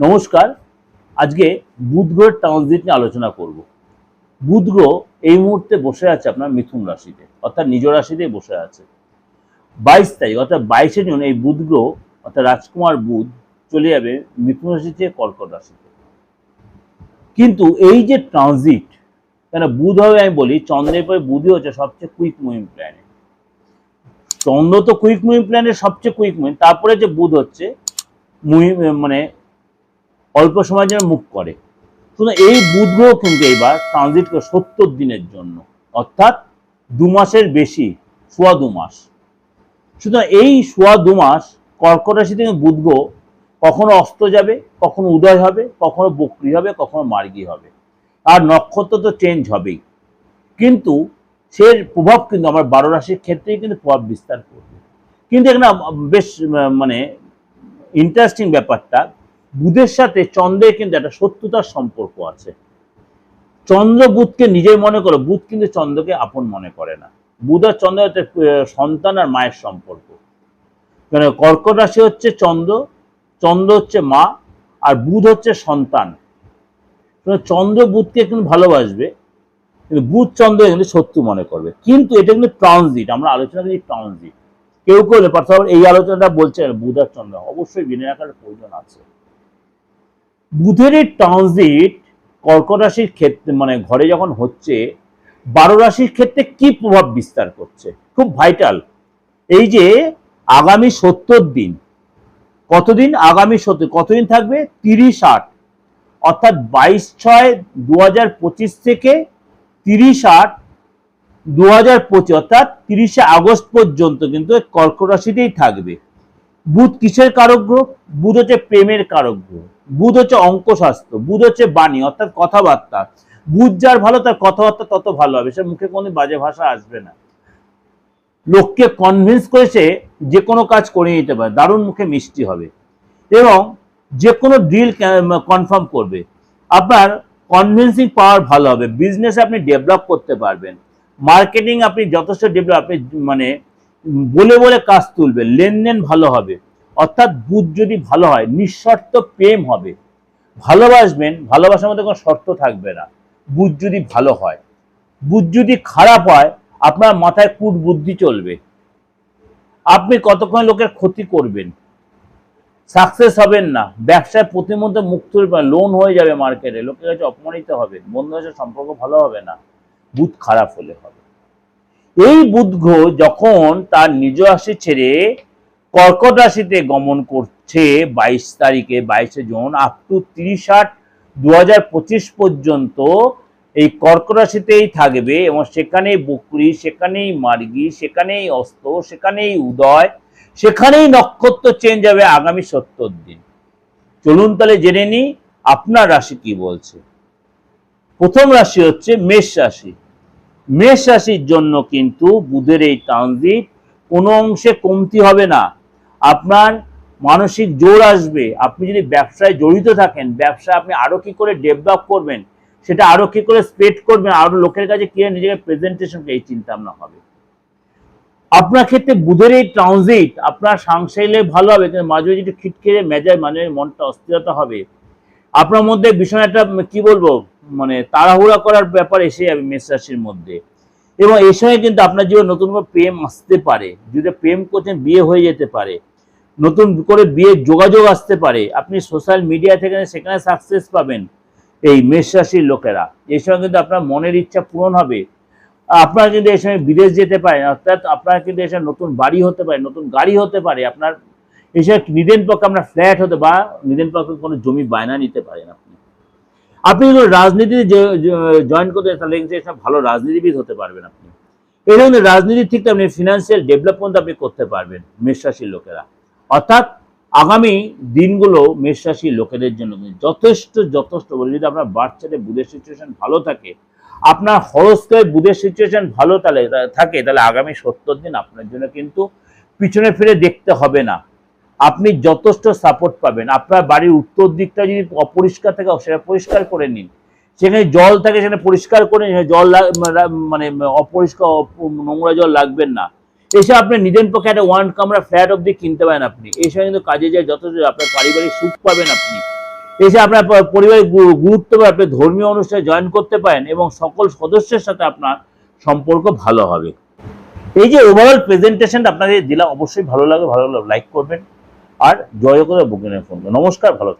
নমস্কার। আজকে বুধ গ্রহের ট্রানজিট নিয়ে আলোচনা করব। বুধ গ্রহ এই মুহূর্তে বসে আছে আপনার মিথুন রাশিতে, অর্থাৎ নিজ রাশিতেই বসে আছে। বাইশ তারিখ, অর্থাৎ বাইশে জুন এই বুধ গ্রহ অর্থাৎ রাজকুমার বুধ চলে যাবে মিথুন রাশি থেকে কর্কট রাশিতে কিন্তু এই যে ট্রানজিট কেন বুধ হবে আমি বলি, চন্দ্রের পরে বুধই হচ্ছে সবচেয়ে কুইক মুভিং প্ল্যানেট চন্দ্র তো কুইক মুভিং প্ল্যানের সবচেয়ে কুইক মুভিং তারপরে যে বুধ হচ্ছে মানে অল্প সময়ের জন্য মুখ করে। শুধু এই বুধ গ্রহ কিন্তু এইবার ট্রানজিট করে সত্তর দিনের জন্য, অর্থাৎ দু মাসের বেশি, সোয়া দু মাস। সুতরাং এই সোয়া দু মাস কর্কট রাশি থেকে বুধ গ্রহ কখনো অস্ত যাবে, কখনো উদয় হবে, কখনো বক্রি হবে, কখনো মার্গী হবে। আর নক্ষত্র তো চেঞ্জ হবেই। কিন্তু সে প্রভাব কিন্তু আমার বারো রাশির ক্ষেত্রেই কিন্তু প্রভাব বিস্তার করবে। কিন্তু এখানে বেশ মানে ইন্টারেস্টিং ব্যাপারটা বুধের সাথে চন্দ্রের কিন্তু একটা শত্রুতার সম্পর্ক আছে। চন্দ্র বুধকে নিজের মনে করে, বুধ কিন্তু চন্দ্রকে আপন মনে করে না। বুধ আর চন্দ্র সন্তান আর মায়ের সম্পর্ক। মানে কর্কট রাশি হচ্ছে চন্দ্র চন্দ্র হচ্ছে মা, আর বুধ হচ্ছে সন্তান। চন্দ্র বুধকে কিন্তু ভালোবাসবে, কিন্তু বুধ চন্দ্র কিন্তু শত্রু মনে করবে। কিন্তু এটা কিন্তু ট্রানজিট আমরা আলোচনা করি ট্রানজিট কেউ কেউ পার্থ এই আলোচনাটা বলছে বুধ আর চন্দ্র, অবশ্যই বিনয় রাখার প্রয়োজন আছে। বুধের ট্রানজিট কর্কট রাশির ক্ষেত্রে মানে ঘরে যখন হচ্ছে, বারো রাশির ক্ষেত্রে কি প্রভাব বিস্তার করছে? খুব ভাইটাল এই যে আগামী সত্তর দিন, কতদিন আগামী সত্তর, কতদিন থাকবে? তিরিশ আট। অর্থাৎ বাইশ ছয় দু পঁচিশ থেকে তিরিশ আট দু অর্থাৎ তিরিশে আগস্ট পর্যন্ত কিন্তু কর্কট রাশিতেই থাকবে। বুধ কিসের কারক গ্রহ বুধ হচ্ছে প্রেমের কারক গ্রহ বুধ হচ্ছে অঙ্কশাস্ত্র, বুধ হচ্ছে বাণী, অর্থাৎ কথাবার্তা। বুধ যার ভালো, তার কথাবার্তা তত ভালো হবে। সে মুখে কোনো বাজে ভাষা আসবে না। লোককে কনভিন্স করেছে যে কোনো কাজ করে নিতে পারে। দারুণ মুখে মিষ্টি হবে। এবং যে কোনো ডিল কনফার্ম করবে। আপনার কনভিন্সিং পাওয়ার ভালো হবে। বিজনেস আপনি ডেভেলপ করতে পারবেন। মার্কেটিং আপনি যথেষ্ট ডেভেলপ মানে বলে বলে কাজ তুলবে, লেনদেন ভালো হবে। অর্থাৎ বুধ যদি ভালো হয়, নিঃশর্ত প্রেম হবে। ভালোবাসবেন, ভালোবাসার মধ্যে কোনো শর্ত থাকবে না। বুধ যদি ভালো হয়, বুধ যদি খারাপ হয়, আপনার মাথায় কূট বুদ্ধি চলবে। আপনি কতক্ষণ লোকের ক্ষতি করবেন? সাকসেস হবেন না। ব্যবসায় প্রতিমধ্যে মুখ তুলবে লোন হয়ে যাবে মার্কেটে। লোকের কাছে অপমানিত হবে বন্ধুদের সম্পর্ক ভালো হবে না। বুধ খারাপ হলে হবে। এই গ্রহ যখন তার নিজ রাশি ছেড়ে কর্কট রাশিতে গমন করছে বাইশ তারিখে, বাইশে জুন আপ টু তিরিশ আট পর্যন্ত এই কর্কট রাশিতেই থাকবে এবং সেখানেই বকরি, সেখানেই মার্গী, সেখানেই অস্ত, সেখানেই উদয়, সেখানেই নক্ষত্র চেঞ্জ হবে আগামী সত্তর দিন। চলুন তাহলে জেনে নিই, আপনার রাশি কি বলছে? প্রথম রাশি হচ্ছে মেষ রাশি। মেষ রাশির জন্য কিন্তু বুধের এই ট্রানজিট কোনো অংশে কমতি হবে না। আপনার মানসিক জোর আসবে। আপনি যদি ব্যবসায় জড়িত থাকেন ব্যবসা আপনি আরও কি করে ডেভেলপ করবেন, সেটা আরও কি করে স্প্রেড করবেন, আরও লোকের কাছে কি নিজেকে প্রেজেন্টেশন এই চিন্তা ভাবনা হবে। আপনার ক্ষেত্রে বুধের এই ট্রানজিট আপনার সাংসারিলে ভালো হবে, কিন্তু মাঝে মাঝে একটু খিটখিরে মেজাজ মানে মনটা অস্থিরতা হবে। আপনার মধ্যে ভীষণ একটা, কি বলব মানে তাড়াহুড়া করার ব্যাপার এসে যাবে মেষ রাশির মধ্যে। এবং এই সময় কিন্তু আপনার জীবনে নতুন করে প্রেম আসতে পারে। যদি প্রেম করছেন, বিয়ে হয়ে যেতে পারে। নতুন করে বিয়ের যোগাযোগ আসতে পারে। আপনি সোশ্যাল মিডিয়া থেকে সেখানে সাকসেস পাবেন এই মেষ রাশির লোকেরা। এই সময় কিন্তু আপনার মনের ইচ্ছা পূরণ হবে। আপনার কিন্তু এই সময় বিদেশ যেতে পারেন অর্থাৎ আপনার কিন্তু এই সময় নতুন বাড়ি হতে পারে, নতুন গাড়ি হতে পারে। আপনার এই সময় নিদেন পক্ষে আপনার ফ্ল্যাট হতে বা নিদেন পক্ষে কোনো জমি বায়না নিতে পারেন আপনি। আপনি যদি রাজনীতিতে জয়েন করতে তাহলে কিন্তু এসব ভালো রাজনীতিবিদ হতে পারবেন আপনি। এই ধরনের রাজনীতি ঠিক আপনি ফিনান্সিয়াল ডেভেলপমেন্ট আপনি করতে পারবেন মেষ রাশির লোকেরা। অর্থাৎ আগামী দিনগুলো মেষ রাশির লোকেদের জন্য যথেষ্ট যথেষ্ট বলে যদি আপনার চার্টে বুধের সিচুয়েশন ভালো থাকে, আপনার হরস্কোপে বুধের সিচুয়েশন ভালো তাহলে, থাকে, তাহলে আগামী সত্তর দিন আপনার জন্য কিন্তু পিছনে ফিরে দেখতে হবে না। আপনি যথেষ্ট সাপোর্ট পাবেন। আপনার বাড়ির উত্তর দিকটা যদি অপরিষ্কার থাকে, সেটা পরিষ্কার করে নিন। সেখানে জল থাকে, সেখানে পরিষ্কার করে নিন। জল মানে অপরিষ্কার অপ- নোংরা জল লাগবেন না। এসে আপনি নিজের পক্ষে একটা ওয়ান কামরা ফ্ল্যাট অব্দি কিনতে পারেন আপনি। সময় কিন্তু কাজে যায় যথেষ্ট। আপনার পারিবারিক সুখ পাবেন আপনি। এসে আপনার পরিবারের গুরুত্ব আপনি ধর্মীয় অনুষ্ঠানে জয়েন করতে পারেন এবং সকল সদস্যের সাথে আপনার সম্পর্ক ভালো হবে। এই যে ওভারঅল প্রেজেন্টেশনটা আপনাদের দিলাম অবশ্যই ভালো লাগে, ভালো লাগলে লাইক করবেন। আর জয় করে বুকিনের ফোন। নমস্কার ভালো